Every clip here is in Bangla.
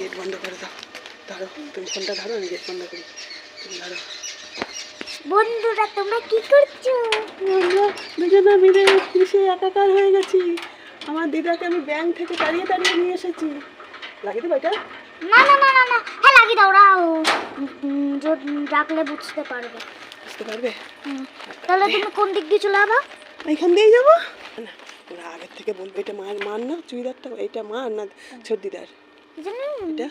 গেট বন্ধ করে দাও। ধরো তুমি ফোনটা ধরো আমি গেট বন্ধ করি। তুমি ধরো। বন্ধুরা তোমরা কি করছ? মিলে কৃষি একাকার হয়ে গেছি। আমার দিদাকে আমি ব্যাংক থেকে তাড়িয়ে তাড়িয়ে নিয়ে এসেছি। লাগিয়ে দেবো এটা? না না না না না। হ্যাঁ লাগিয়ে দাও ওরা ডাকলে বুঝতে পারবে। বুঝতে পারবে? তাহলে তুমি কোন দিক দিয়ে চলে যাবা এখান দিয়েই যাব? না ওরা আগের থেকে বলবে এটা মার মার না চুড়িদারটা এটা মার না ছোট দিদার। জানি? এটা?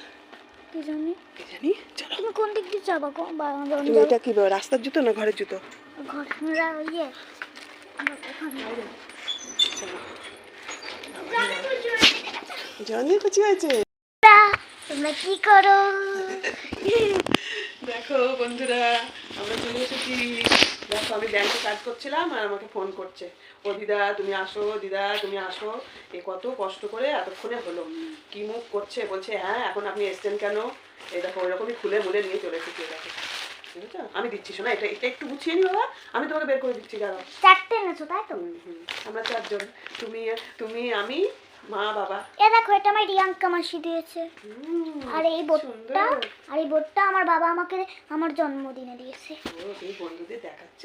কি জানি? কি জানি? চলো। তুমি কোন দিক দিয়ে যাবা গো? তুমি এটা কি রাস্তার জুতো না ঘরের জুতো? ঘর আমরা ইয়ে জানি হয়েছে। বন্ধুরা, তোমরা কি করো? দেখো বন্ধুরা আমরা চলে এসেছি। দেখো আমি ব্যাংকে কাজ করছিলাম আর আমাকে ফোন করছে। ও দিদা তুমি আসো দিদা তুমি আসো। এ কত কষ্ট করে এতক্ষণে হলো। কি মুখ করছে? বলছে হ্যাঁ এখন আপনি এসছেন কেন? এই দেখো ওরকমই খুলে মুলে নিয়ে চলে এসেছি দেখো। আমি দিচ্ছি শোনা এটা এটা একটু গুছিয়ে নি বাবা। আমি তোমাকে বের করে দিচ্ছি দাঁড়াও। চারটে এনেছো তাই তো। আমরা চারজন তুমি তুমি আমি মা বাবা। এ দেখো এটা আমার রিয়াঙ্কা মাসি দিয়েছে। আর এই সুন্দর। আর এই বোটটা আমার বাবা আমাকে আমার জন্মদিনে দিয়েছে। তুমি বন্ধুদের দেখাচ্ছ?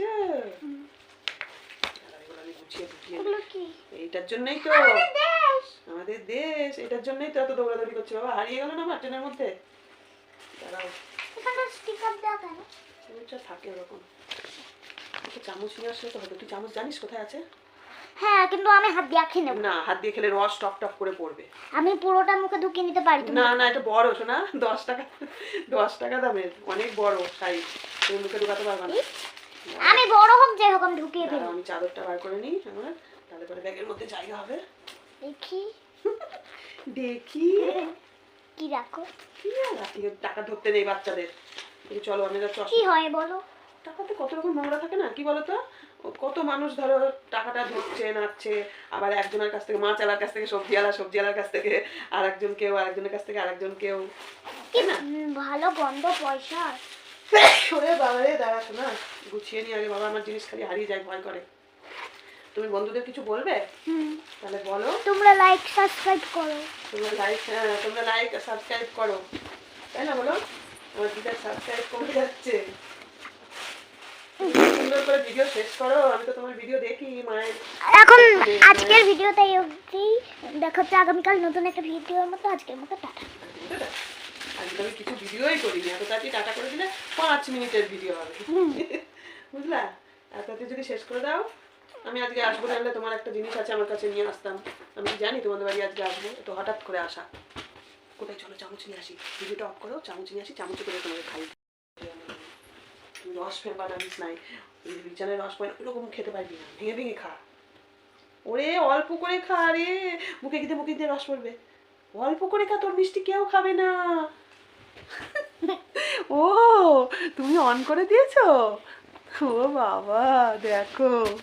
এগুলো কি? জন্যই তো। আমাদের দেশ। এটার জন্যই তো এত দৌড়াদৌড়ি করছে। বাবা হারিয়ে গেল না মধ্যে? দাঁড়াও। এখানে স্টিকার দেওয়া কেন থাকে ওরকম। একটা চামচ নিয়ে আসলে তো তুই চামচ জানিস কোথায় আছে? হ্যাঁ কিন্তু আমি হাত দিয়ে খেয়ে নেব। না হাত দিয়ে খেলে রস টপ টপ করে পড়বে। আমি পুরোটা মুখে ঢুকিয়ে নিতে পারি না না এটা বড় শোনা। দশ টাকা দশ টাকা দামের অনেক বড় সাইজ তুমি মুখে ঢুকাতে পারবে না। আমি বড় হোক যাই হোক আমি ঢুকিয়ে ফেলি। আমি চাদরটা বার করে নিই আমার। তাহলে পরে ব্যাগের মধ্যে জায়গা হবে। দেখি। দেখি। কি রাখো? কি রাখি, টাকা ধরতে নেই বাচ্চাদের। চলো আমি কি হয় বলো? টাকাতে কত রকম নোংরা থাকে না? কি বলতো ও কত মানুষ ধরো টাকাটা ধরছে নাচ্ছে আবার একজনের কাছ থেকে মাছ আলার কাছ থেকে সবজি আলা সবজি আলার কাছ থেকে আর একজন কেউ আর একজনের কাছ থেকে আরেকজন কেউ। ভালো গন্ধ পয়সা। ওরে বাবা রে দাঁড়াশো না গুছিয়ে নিয়ে আগে বাবা আমার জিনিস খালি হারিয়ে যায় ভয় করে। তুমি বন্ধুদের কিছু বলবে? তাহলে বলো। তোমরা লাইক সাবস্ক্রাইব করো। তোমরা লাইক হ্যাঁ তোমরা লাইক সাবস্ক্রাইব করো। তাই না বলো? আমার দিদার সাবস্ক্রাইব কমে যাচ্ছে। সুন্দর করে ভিডিও শেষ করো আমি তো তোমার ভিডিও দেখি মায়ের এখন আজকের ভিডিওটা এই অবধি। দেখা হচ্ছে আগামীকাল নতুন একটা ভিডিওর মতো। আজকের মতো টাটা। আজকে আমি কিছু ভিডিওই করিনি এত তাড়াতাড়ি টাটা করে দিলে পাঁচ মিনিটের ভিডিও হবে। বুঝলা? এত যদি শেষ করে দাও আমি আজকে আসব তাহলে তোমার একটা জিনিস আছে আমার কাছে নিয়ে আসতাম। আমি জানি তোমাদের বাড়ি আজকে আসব তো হঠাৎ করে আসা। কোথায় চলো চামচ নিয়ে আসি। ভিডিওটা অফ করো চামচ নিয়ে আসি চামচ করে তোমাকে খাই রস ফের বানাবিস নাই ওই রস পাই ওরকম খেতে পারবি না। ভেঙে ভেঙে খা। ওরে, অল্প করে খা রে। মুখে গিয়ে মুখে দিয়ে রস পড়বে। অল্প করে খা, তোর মিষ্টি কেউ খাবে না। ও, তুমি অন করে দিয়েছ? ও বাবা, দেখো।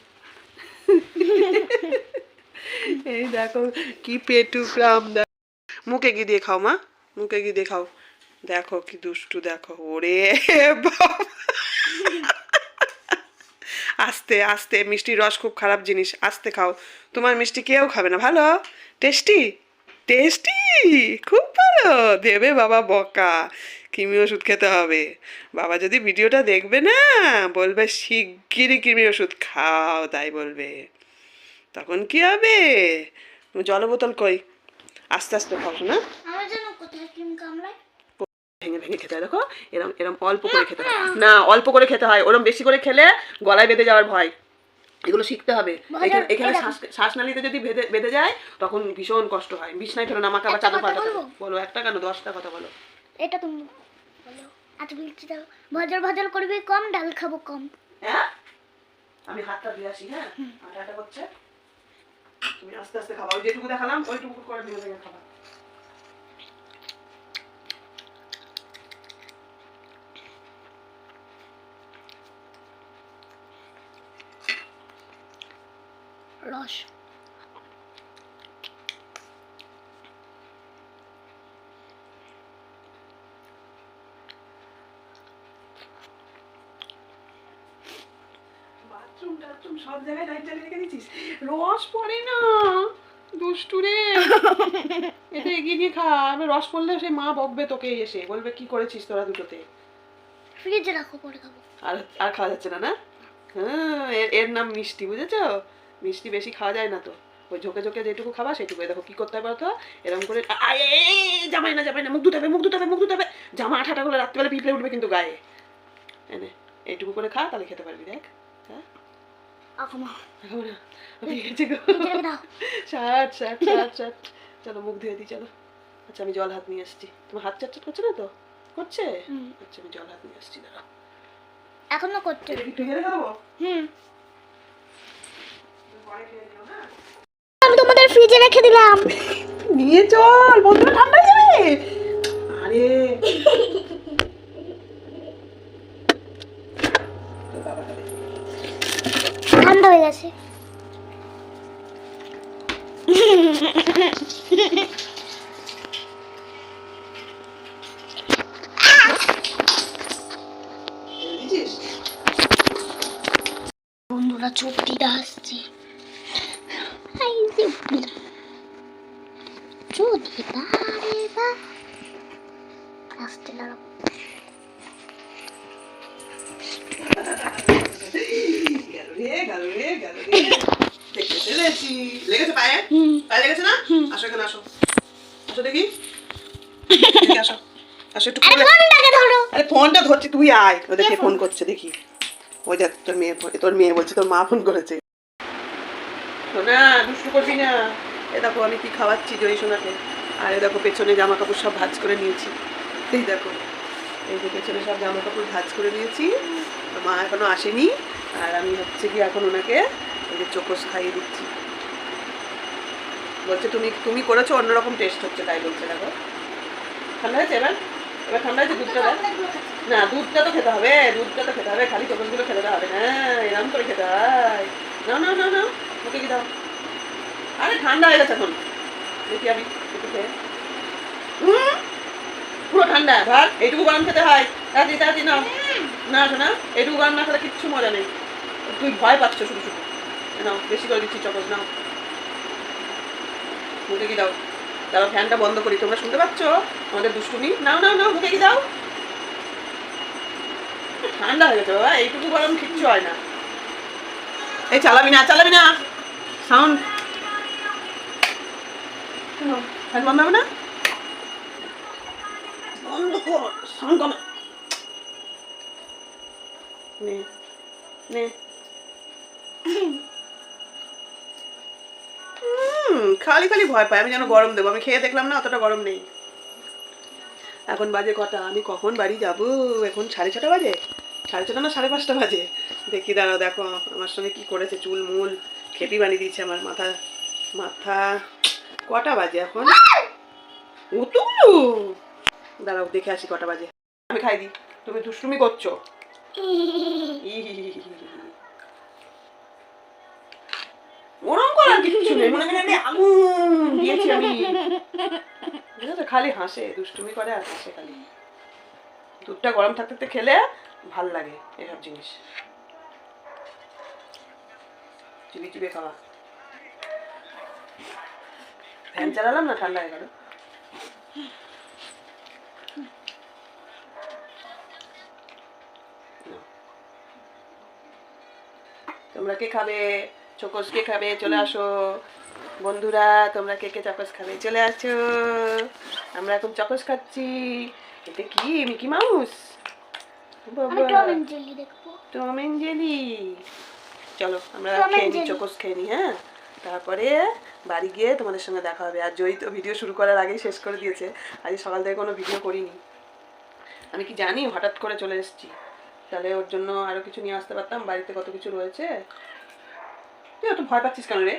এই দেখো, কি পেটু ক্রাম দেখো। মুখে গিয়ে দিয়ে খাও, মা। মুখে গিয়ে দিয়ে খাও। দেখো কি দুষ্টু, দেখো। ওরে আস্তে আস্তে মিষ্টির রস খুব খারাপ জিনিস, আস্তে খাও। তোমার মিষ্টি কেউ খাবে না, ভালো? টেস্টি? টেস্টি? খুব ভালো। দেবে বাবা বকা। কৃমি ওষুধ খেতে হবে। বাবা যদি ভিডিওটা দেখবে না, বলবে, শিগগিরই কৃমি ওষুধ খাও। তাই বলবে। তখন কি হবে? জল বোতল কই? আস্তে আস্তে খাও না আমার জন্য কোথায় ক্রিম ভেঙে ভেঙে খেতে হয় দেখো? এরম এরম অল্প করে খেতে হয়। না অল্প করে খেতে হয় ওরম বেশি করে খেলে গলায় বেঁধে যাওয়ার ভয়। এগুলো শিখতে হবে। এখানে এখানে শ্বাস শ্বাসনালীতে যদি বেঁধে বেঁধে যায় তখন ভীষণ কষ্ট হয়। বিছনায় ফেলো না আমাকে আবার চাদর পাল্টাতে। বলো একটা কেন? দশটা কথা বলো। এটা তুমি বলো। এত বলছি দাও ভজল ভজল করবি কম ডাল খাব কম। হ্যাঁ? আমি হাতটা ধুয়ে আসি হ্যাঁ? আটাটা হচ্ছে। তুমি আস্তে আস্তে খাবা ওই যেটুকু দেখালাম ওইটুকু করে ভেঙে ভেঙে খাবা। রস। বাথরুম সব জায়গায় লাইট রেখে দিয়েছিস? রস পড়ে না দুষ্টু এটা এগিয়ে নিয়ে খা আমি রস পড়লে সেই মা বকবে তোকে এসে বলবে কি করেছিস তোরা দুটোতে? ফ্রিজে রাখো পরে খাব। আর আর খাওয়া যাচ্ছে না না? হ্যাঁ এর নাম মিষ্টি বুঝেছ? মিষ্টি বেশি খাওয়া যায় না তো। ওই ঝোঁকে ঝোঁকে যেটুকু খাবা সেটুকু দেখো কি করতে হবে বলতো? এরকম করে জামাই না জামাই না মুখ ধুতে হবে মুখ ধুতে হবে মুখ ধুতে হবে। জামা আঠাটা গুলো রাত্রিবেলা পিঁপড়ে উঠবে কিন্তু গায়ে। এনে এইটুকু করে খা তাহলে খেতে পারবি দেখ। হ্যাঁ? ষাট ষাট ষাট ষাট চলো মুখ ধুয়ে দিই চলো। আচ্ছা আমি জল হাত নিয়ে আসছি। তোমার হাত চাট চাট করছে না তো? করছে? হুম। আচ্ছা আমি জল হাত নিয়ে আসছি দাঁড়াও। এখনও করছে হুম। আমি তোমাদের ফ্রিজে রেখে দিলাম। নিয়ে চল বন্ধুরা ঠান্ডা হয়ে যাবে আরে। ঠান্ডা হয়ে গেছে। বন্ধুরা চোখ দিতে আসছে এই যে উঠলাম। যদি পারে বা ফোনটা ধরছি তুই আয় ও দেখে ফোন করছে দেখি ওই দেখ তোর মেয়ে তোর মেয়ে বলছে তোর মা ফোন করেছে না দুষ্টু করবি না এ দেখো, আমি কি খাওয়াচ্ছি জয়ী সোনাকে? আর এ দেখো, পেছনে জামা কাপড় সব ভাজ করে নিয়েছি। এই দেখো, এই যে পেছনে সব জামা কাপড় ভাজ করে নিয়েছি। মা এখনও আসেনি। আর আমি হচ্ছে কি এখন ওনাকে এই যে চোকস খাইয়ে দিচ্ছি। বলছে, তুমি তুমি করেছ, অন্যরকম টেস্ট হচ্ছে। তাই বলছে, দেখো। ঠান্ডা হয়েছে এবার? এবার ঠান্ডা হয়েছে? দুধটা না, দুধটা তো খেতে হবে, দুধটা তো খেতে হবে। খালি চোখগুলো খেতে হবে হ্যাঁ এরকম করে খেতে হয়। না না না না ওকে কি দাও? আরে ঠান্ডা হয়ে গেছে এখন। দেখি আমি পুরো ঠান্ডা। ভাত এইটুকু গরম খেতে হয়। তাড়াতাড়ি তাড়াতাড়ি নাও। না শোনা এইটুকু গরম না খেলে কিচ্ছু মজা নেই। তুই ভয় পাচ্ছ শুধু শুধু। নাও, বেশি করে দিচ্ছি চকস নাও। মুখে কি দাও? দাও ফ্যানটা বন্ধ করি। তোমরা শুনতে পাচ্ছ? আমাদের দুষ্টুমি। নাও নাও নাও, মুখে কি দাও? ঠান্ডা হয়ে গেছে, বাবা। এইটুকু গরম কিচ্ছু হয় না। এই চালাবি না চালাবি না। সাউন্ড। বন্ধ হবে না? বন্ধ কর কমে নে নে। খালি খালি ভয় পাই আমি যেন গরম দেবো। আমি খেয়ে দেখলাম না, অতটা গরম নেই। এখন বাজে কটা? আমি কখন বাড়ি যাব? এখন সাড়ে ছটা বাজে? সাড়ে ছটা না সাড়ে পাঁচটা বাজে? দেখি, দাঁড়াও, দেখো, আমার সঙ্গে কি করেছে চুল, মূল। খেপি বানিয়ে দিয়েছে আমার মাথা মাথা। কটা বাজে এখন? অতগুলো দাঁড়াও দেখে আসি কটা বাজে। আমি খাই দিই তুমি দুষ্টুমি করছ। ওরম করার কিচ্ছু নেই। মনে আমি আগুন দিয়েছি আমি। বুঝেছ? খালি হাসে দুষ্টুমি করে আর হাসে খালি। দুধটা গরম থাকতে থাকতে খেলে ভালো লাগে এসব জিনিস। চিবি চিবি খাওয়া। ফ্যান চালালাম না ঠান্ডা হয়ে গেল। তোমরা কে খাবে? চকস কে খাবে? চলে আসো। বন্ধুরা তোমরা কে কে চকস খাবে? চলে আসো। আমরা এখন চকস খাচ্ছি। এটা কি? Mickey Mouse? Tom and Jerry দেখব। Tom and Jerry. চলো আমরা খেয়ে নিই। চকোস খেয়ে নিই হ্যাঁ? তারপরে বাড়ি গিয়ে তোমাদের সঙ্গে দেখা হবে। আর জয়ী তো ভিডিও শুরু করার আগেই শেষ করে দিয়েছে। আজ সকাল থেকে কোনো ভিডিও করিনি। আমি কি জানি, হঠাৎ করে চলে এসেছি। তাহলে ওর জন্য আরও কিছু নিয়ে আসতে পারতাম, বাড়িতে কত কিছু রয়েছে। তুই এত ভয় পাচ্ছিস কেন রে?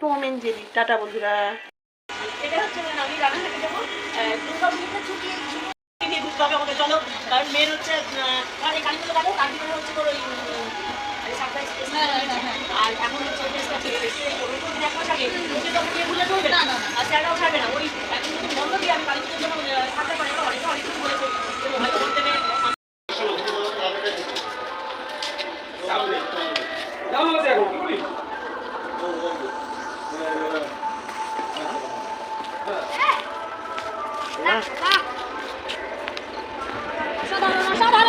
টম এন্ড টাটা বন্ধুরা। মানে চলো। কারণ মেন হচ্ছে এই কালীপুজো গেল কালীপুজো হচ্ছে তোর ওই সাতাশ আর এখন চব্বিশ ইয়ে দেখো থাকে সে তখন এগুলো ধরবে না আর স্যাররাও ছাড়বে না। ওই এখন কিন্তু বন্ধ দিয়ে আমি কালী পুজোর জন্য সাতটা পারে অনেকে অনেক কিছু বলেছে। হয়তো বলতে Shut up!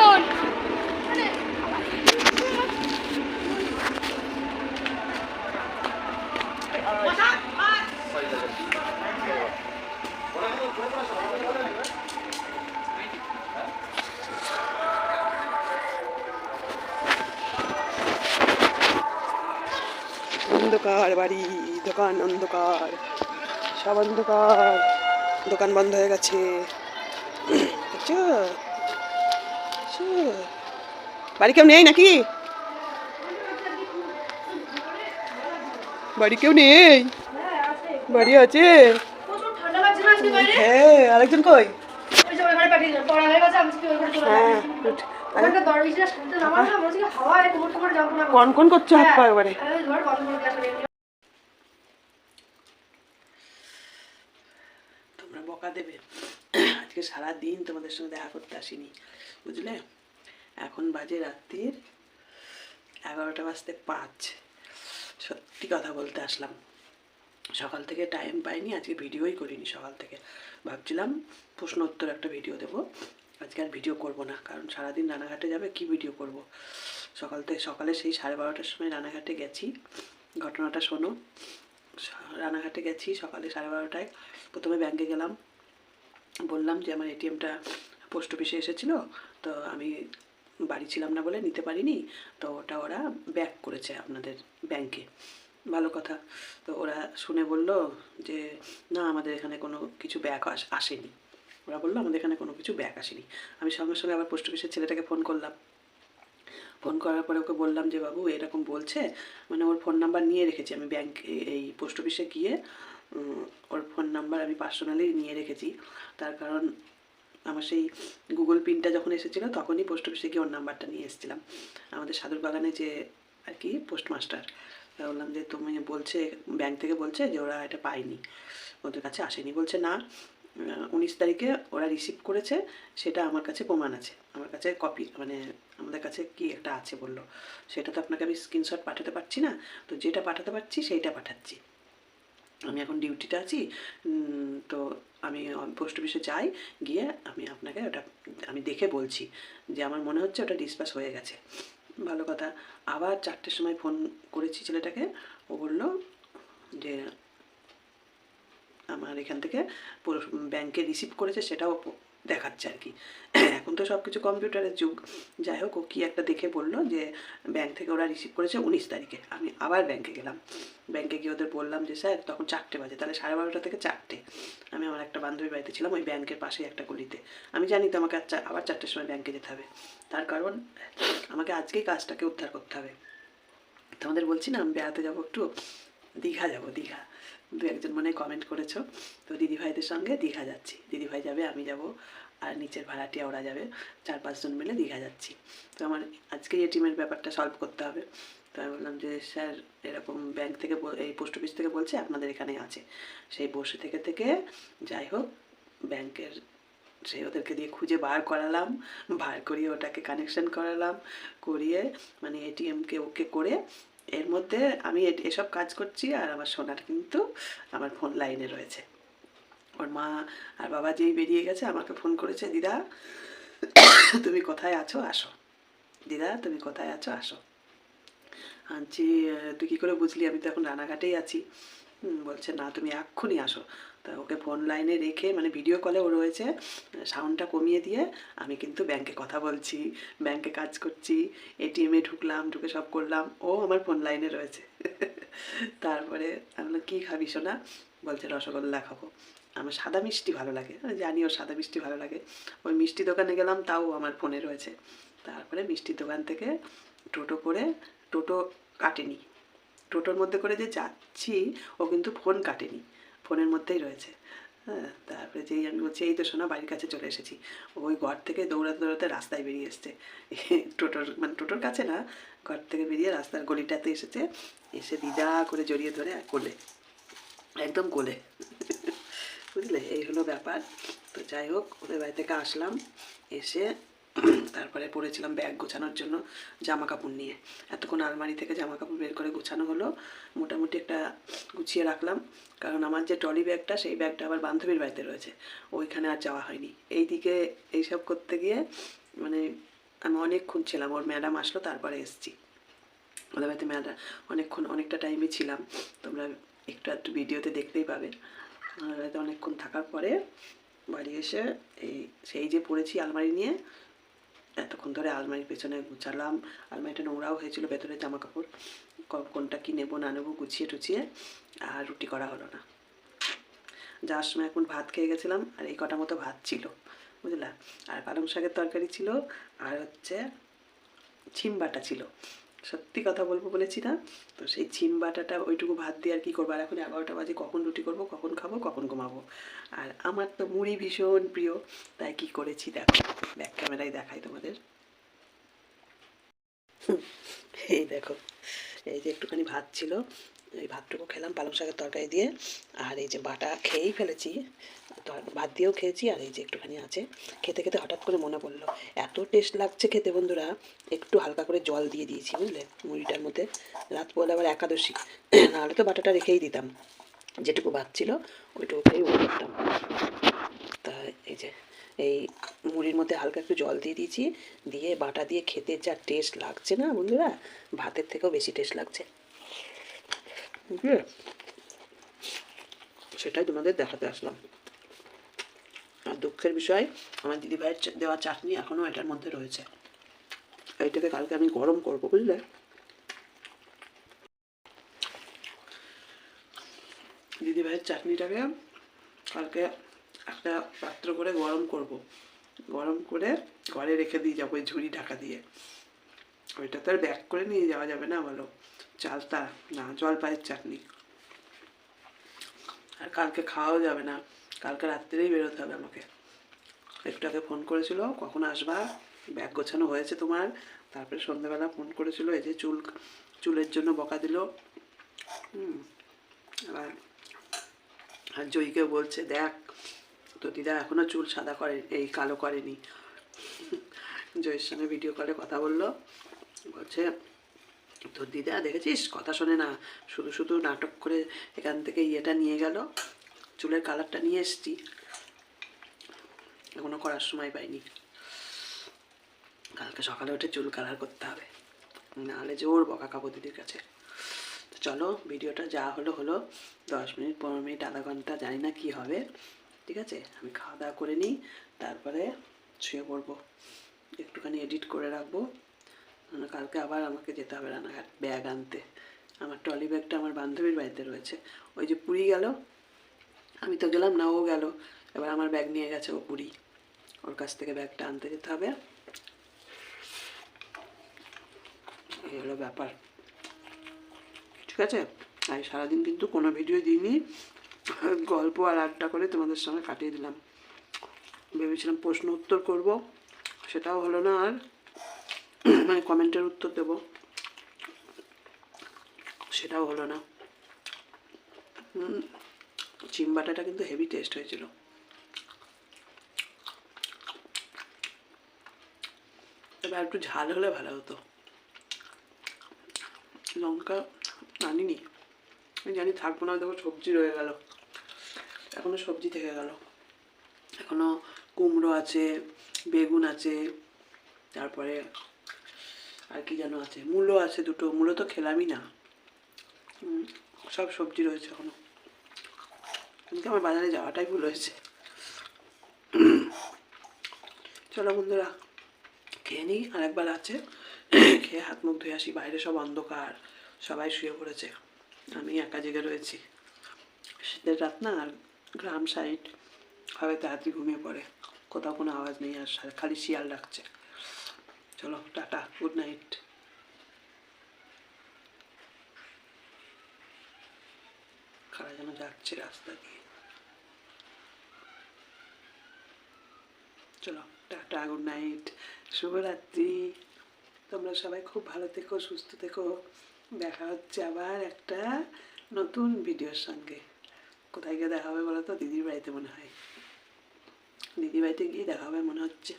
অন্ধকার বাড়ি দোকান অন্ধকার সব অন্ধকার। দোকান বন্ধ হয়ে গেছে? বাড়ি কেউ নেই নাকি? বাড়ি কেউ নেই? বাড়ি আছে? হ্যাঁ আরেকজন কই? হয়ে কন কন করছ হাত পা এবারে? হ্যাঁ, তোমরা বকা দেবে। আজকে সারা দিন তোমাদের সঙ্গে দেখা করতে আসিনি বুঝলে? এখন বাজে রাত্রির এগারোটা বাজতে পাঁচ। সত্যি কথা বলতে আসলাম। সকাল থেকে টাইম পাইনি আজকে ভিডিওই করিনি। সকাল থেকে ভাবছিলাম প্রশ্ন উত্তর একটা ভিডিও দেবো। আজকে আর ভিডিও করব না, কারণ সারাদিন রানাঘাটে যাবে, কি ভিডিও করব? সকাল থেকে, সকালে সেই সাড়ে বারোটার সময় রানাঘাটে গেছি, ঘটনাটা শোনো। রানাঘাটে গেছি সকালে সাড়ে বারোটায়, প্রথমে ব্যাংকে গেলাম, বললাম যে আমার এটিএমটা পোস্ট অফিসে এসেছিল, তো আমি বাড়ি ছিলাম না বলে নিতে পারিনি, তো ওটা ওরা ব্যাক করেছে আপনাদের ব্যাংকে ভালো কথা। তো ওরা শুনে বলল যে, না, আমাদের এখানে কোনো কিছু ব্যাক আসেনি। ওরা বলল, আমাদের এখানে কোনো কিছু ব্যাক আসেনি। আমি সঙ্গে সঙ্গে আবার পোস্ট অফিসের ছেলেটাকে ফোন করলাম। ফোন করার পরে ওকে বললাম যে, বাবু, এরকম বলছে মানে ওর ফোন নাম্বার নিয়ে রেখেছি। আমি ব্যাংক এই পোস্ট অফিসে গিয়ে ওর ফোন নাম্বার আমি পার্সোনালি নিয়ে রেখেছি। তার কারণ আমার সেই গুগল পিনটা যখন এসেছিল, তখনই পোস্ট অফিসে গিয়ে ওর নাম্বারটা নিয়ে এসেছিলাম। আমাদের সাদুর বাগানে যে আর কি পোস্টমাস্টার বললাম যে, তুমি বলছে ব্যাংক থেকে বলছে যে, ওরা এটা পায়নি। ওদের কাছে আসেনি। বলছে, না উনিশ তারিখে ওরা রিসিভ করেছে, সেটা আমার কাছে প্রমাণ আছে। আমার কাছে কপি মানে আমাদের কাছে কি একটা আছে বলল। সেটা তো আপনাকে আমি স্ক্রিনশট পাঠাতে পারছি না, তো যেটা পাঠাতে পারছি সেইটা পাঠাচ্ছি। আমি এখন ডিউটিতে আছি তো আমি পোস্ট অফিসে যাই, গিয়ে আমি আপনাকে ওটা আমি দেখে বলছি যে আমার মনে হচ্ছে ওটা ডিসপাস হয়ে গেছে। ভালো কথা। আবার চারটের সময় ফোন করেছি ছেলেটাকে, ও বলল যে আমার এখান থেকে পুরো ব্যাংকে রিসিভ করেছে, সেটাও দেখাচ্ছে আর কি। এখন তো সব কিছু কম্পিউটারের যুগ। যাই হোক, ও কী একটা দেখে বলল যে ব্যাংক থেকে ওরা রিসিভ করেছে উনিশ তারিখে। আমি আবার ব্যাংকে গেলাম। ব্যাংকে গিয়ে ওদের বললাম যে, স্যার, তখন চারটে বাজে। তাহলে সাড়ে বারোটা থেকে চারটে। আমি আমার একটা বান্ধবীর বাড়িতে ছিলাম ওই ব্যাংকের পাশেই একটা গলিতে। আমি জানি তো আমাকে আর আবার চারটের সময় ব্যাংকে যেতে হবে। তার কারণ, আমাকে আজকেই কাজটাকে উদ্ধার করতে হবে। তোমাদের বলছি না, আমি বেড়াতে যাব একটু? দীঘা যাব, দীঘা। দু একজন মনে কমেন্ট করেছ। তো দিদিভাইদের সঙ্গে দীঘা যাচ্ছি। দিদিভাই যাবে, আমি যাব, আর নিচের ভাড়াটিয়া ওরা যাবে। চার পাঁচজন মিলে দীঘা যাচ্ছি। তো আমার আজকে এই টিমের ব্যাপারটা সলভ করতে হবে, তো আমি বললাম যে, স্যার, এরকম ব্যাংক থেকে এই পোস্ট অফিস থেকে বলছে, আপনাদের এখানে আছে। সেই বসে থেকে থেকে যাই হোক ব্যাংকের সেই ওদেরকে দিয়ে খুঁজে বার করালাম, বার করিয়ে ওটাকে কানেকশন করালাম, করিয়ে মানে এটিএমকে ওকে করে এর মধ্যে আমি এসব কাজ করছি আর আমার সোনার কিন্তু আমার ফোন লাইনে রয়েছে। ওর মা আর বাবা যেই বেরিয়ে গেছে, আমাকে ফোন করেছে, দিদা, তুমি কোথায় আছো? আসো। দিদা, তুমি কোথায় আছো? আসো। আনছি তুই কী করে বুঝলি? আমি তো এখন রানাঘাটেই আছি। বলছে, না, তুমি এক্ষুনি আসো। তা ওকে ফোন লাইনে রেখে মানে ভিডিও কলে ও রয়েছে সাউন্ডটা কমিয়ে দিয়ে আমি কিন্তু ব্যাংকে কথা বলছি ব্যাংকে কাজ করছি এটিএমে ঢুকলাম, ঢুকে সব করলাম, ও আমার ফোন লাইনে রয়েছে। তারপরে আমি বললাম, কী খাবি সোনা? বলছে, রসগোল্লা খাব। আমার সাদা মিষ্টি ভালো লাগে জানি ওর সাদা মিষ্টি ভালো লাগে। ওই মিষ্টি দোকানে গেলাম, তাও আমার ফোনে রয়েছে। তারপরে মিষ্টির দোকান থেকে টোটো করে, টোটো কাটেনি। টোটোর মধ্যে করে যে যাচ্ছি, ও কিন্তু ফোন কাটেনি। ফোনের মধ্যেই রয়েছে। হ্যাঁ তারপরে যেই আমি বলছি, এই তো শোনা বাড়ির কাছে চলে এসেছি। ওই ঘর থেকে দৌড়াতে দৌড়াতে রাস্তায় বেরিয়ে এসছে। টোটোর মানে টোটোর কাছে না, ঘর থেকে বেরিয়ে রাস্তার গলিটাতে এসেছে। এসে দিদা করে জড়িয়ে ধরে কোলে। একদম কোলে। বুঝলে? এই হলো ব্যাপার। তো যাই হোক, ওদের বাড়ি থেকে আসলাম। এসে তারপরে পড়েছিলাম ব্যাগ গোছানোর জন্য জামা কাপড় নিয়ে। এতক্ষণ আলমারি থেকে জামা কাপড় বের করে গোছানো হলো। মোটামুটি একটা গুছিয়ে রাখলাম। কারণ আমার যে ট্রলি ব্যাগটা, সেই ব্যাগটা আবার বান্ধবীর বাড়িতে রয়েছে। ওইখানে আর যাওয়া হয়নি। এই এইদিকে এইসব করতে গিয়ে মানে আমি অনেকক্ষণ ছিলাম। ওর ম্যাডাম আসলো, তারপরে এসছি। ওদের বাড়িতে ম্যাডাম অনেকক্ষণ, অনেকটা টাইমে ছিলাম। তোমরা একটু একটু ভিডিওতে দেখতেই পাবে। ওদের বাড়িতে অনেকক্ষণ থাকার পরে বাড়ি এসে এই, সেই যে পড়েছি আলমারি নিয়ে এতক্ষণ ধরে আলমারির পেছনে গুছালাম। আলমারিটা নোংরাও হয়েছিল, ভেতরে জামা কাপড় কোনটা কি নেব, না নেব গুছিয়ে টুছিয়ে, আর রুটি করা হলো না। যাওয়ার সময় এখন ভাত খেয়ে গেছিলাম, আর এই কটা মতো ভাত ছিল, বুঝলা? আর পালং শাকের তরকারি ছিল, আর হচ্ছে ছিম বাটা ছিল। সত্যি কথা বলব বলেছি না? তো সেই ছিম বাটাটা ওইটুকু ভাত দিয়ে আর কী করব? আর এখন এগারোটা বাজে, কখন রুটি করব, কখন খাব, কখন ঘুমাবো? আর আমার তো মুড়ি ভীষণ প্রিয়, তাই কি করেছি দেখো। ব্যাক ক্যামেরায় দেখাই তোমাদের। এই দেখো, এই যে একটুখানি ভাত ছিল, এই ভাতটুকু খেলাম পালং শাকের তরকারি দিয়ে, আর এই যে বাটা খেয়েই ফেলেছি ভাত দিয়েও খেয়েছি, আর এই যে একটুখানি আছে। খেতে খেতে হঠাৎ করে মনে পড়ল, এত টেস্ট লাগছে খেতে বন্ধুরা, একটু হালকা করে জল দিয়ে দিয়েছি, বুঝলে, মুড়িটার মধ্যে। রাত পড়লে আবার একাদশী, নাহলে তো বাটাটা রেখেই দিতাম। যেটুকু ভাত ছিল, ওইটুকু খেয়েই করতাম তা এই যে এই মুড়ির মধ্যে হালকা একটু জল দিয়ে দিয়েছি। দিয়ে বাটা দিয়ে খেতে যা টেস্ট লাগছে না বন্ধুরা, ভাতের থেকেও বেশি টেস্ট লাগছে? সেটাই তোমাদের দেখাতে আসলাম। আর দুঃখের বিষয়, আমার দিদিভাইয়ের দেওয়া চাটনি এখনও এটার মধ্যে রয়েছে। এইটাকে কালকে আমি গরম করব, বুঝলে? দিদিভাইয়ের চাটনিটাকে কালকে একটা পাত্র করে গরম করব। গরম করে ঘরে রেখে দিয়ে যাব ওই ঝুড়ি ঢাকা দিয়ে। ওইটা তো আর ব্যাক করে নিয়ে যাওয়া যাবে না বলো। চালতা না, জলপাইয়ের চাটনি। আর কালকে খাওয়াও যাবে না। কালকে রাত্রেই বেরোতে হবে আমাকে। একটু আগে ফোন করেছিল, কখন আসবা? ব্যাগ গোছানো হয়েছে তোমার। তারপরে সন্ধ্যেবেলা ফোন করেছিল, এই যে চুল, চুলের জন্য বকা দিল। হুম আর জয়ীকে বলছে, দেখ তো দিদা এখনও চুল সাদা করে এই কালো করেনি। জয়ের সঙ্গে ভিডিও কলে কথা বলল, বলছে তোর দিদা, দেখেছিস? কথা শোনে না, শুধু শুধু নাটক করে এখান থেকে ইয়েটা নিয়ে গেল, চুলের কালারটা নিয়ে এসছি। এখনও করার সময় পাইনি। কালকে সকালে উঠে চুল কালার করতে হবে, নাহলে জোর বকা খাব দিদির কাছে। তো চলো ভিডিওটা যা হলো হলো, দশ মিনিট, পনেরো মিনিট, আধা ঘণ্টা, জানি না কি হবে। ঠিক আছে? আমি খাওয়া দাওয়া করে নিই, তারপরে শুয়ে পড়ব। একটুখানি এডিট করে রাখব। কালকে আবার আমাকে যেতে হবে রানাঘাট ব্যাগ আনতে। আমার ট্রলি ব্যাগটা আমার বান্ধবীর বাড়িতে রয়েছে। ওই যে পুরী গেল, আমি তো গেলাম না, ও গেল। এবার আমার ব্যাগ নিয়ে গেছে ও পুরী। ওর কাছ থেকে ব্যাগটা আনতে যেতে হবে। এই হলো ব্যাপার। ঠিক আছে? আমি সারাদিন কিন্তু কোনো ভিডিও দিইনি। গল্প আর আড্ডা করে তোমাদের সঙ্গে কাটিয়ে দিলাম। ভেবেছিলাম প্রশ্ন উত্তর করব, সেটাও হলো না আর মানে কমেন্টের উত্তর দেব, সেটাও হলো না। চিম্বাটাটা কিন্তু হেভি টেস্ট হয়েছিল। এবার একটু ঝাল হলে ভালো হতো। লঙ্কা আনিনি। আমি জানি থাকব না, দেখো সবজি রয়ে গেল। এখনও সবজি থেকে গেল। এখনও কুমড়ো আছে, বেগুন আছে, তারপরে আর কি যেন আছে, মূলো আছে দুটো, মূলো তো খেলামই না। সব সবজি রয়েছে এখনও। কিন্তু আমার বাজারে যাওয়াটাই ভুল হয়েছে। চলো বন্ধুরা, খেয়ে নিই আর একবার আছে। খেয়ে হাত মুখ ধুয়ে আসি, বাইরে সব অন্ধকার, সবাই শুয়ে পড়েছে। আমি একা জেগে রয়েছি। শীতের রাত না, আর গ্রাম সাইড। হবে তাড়াতাড়ি ঘুমিয়ে পড়ে। কোথাও কোনো আওয়াজ নেই আর খালি শিয়াল ডাকছে। চলো, টাটা গুড নাইট খারা যেন যাচ্ছে রাস্তা দিয়ে। চলো, টাটা গুড নাইট শুভরাত্রি। তোমরা সবাই খুব ভালো থেকো, সুস্থ থেকো। দেখা হচ্ছে আবার একটা নতুন ভিডিওর সঙ্গে। কোথায় গিয়ে দেখা হবে বলো তো? দিদির বাড়িতে মনে হয়। দিদির বাড়িতে গিয়ে দেখা হবে মনে হচ্ছে।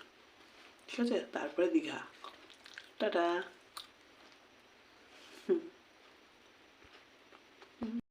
ঠিক আছে? তারপরে দীঘা। টাটা।